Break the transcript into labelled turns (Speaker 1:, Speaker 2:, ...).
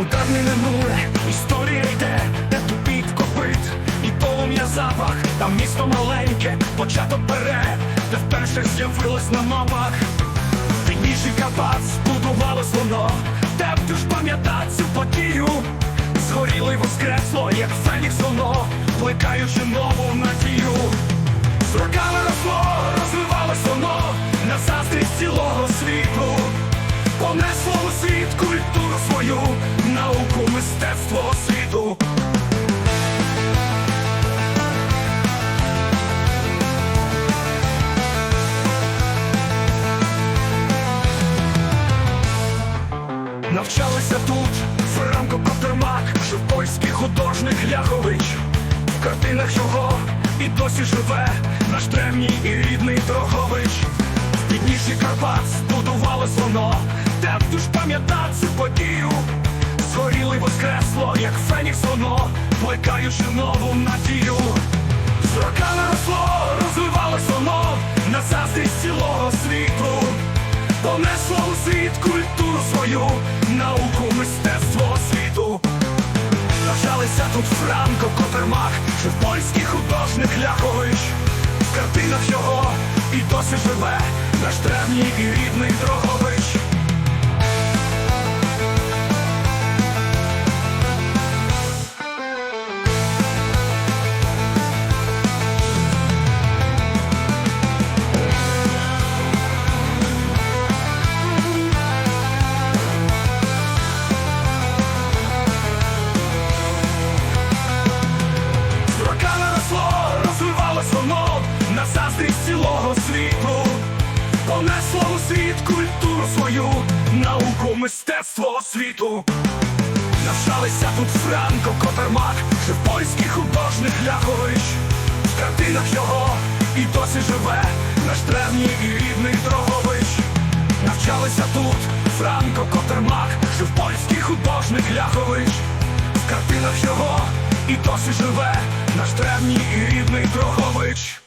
Speaker 1: Впевнене минуле, історія йде, де тупіт копит, і полум'я запах, там місто маленьке, початок бере, де вперше з'явилось на мапах. Підніжжі Карпат збудувалось воно, де б ж пам'ятати цю подію. Згоріло й воскресло, як фенікс воно, плекаючи нову надію. З роками Навчалися тут Франко Котермак, польський художник Ляхович. В картинах його і досі живе наш древній і рідний Дрогобич. В підніжжі Карпат збудувалось воно, б ж пам'ятати цю подію. Згоріло й воскресло, як фенікс воно, плекаючи нову надію. З роками росло, Понесло у світ культуру свою, науку, мистецтво, освіту. Навчалися тут Франко Котермах, жив польський художник Ляхович. В картинах його і досі живе наш древній і рідний Дрогобич. Цілого світу. Понесло у світ культуру свою, науку, мистецтво, освіту. Навчалися тут Франко Котермак, жив польський художник Ляхович. В картинах його і досі живе наш древній і рідний Дрогобич. Навчалися тут Франко Котермак, жив польський художник Ляхович. В картинах його і досі живе наш древній і рідний Дрогобич.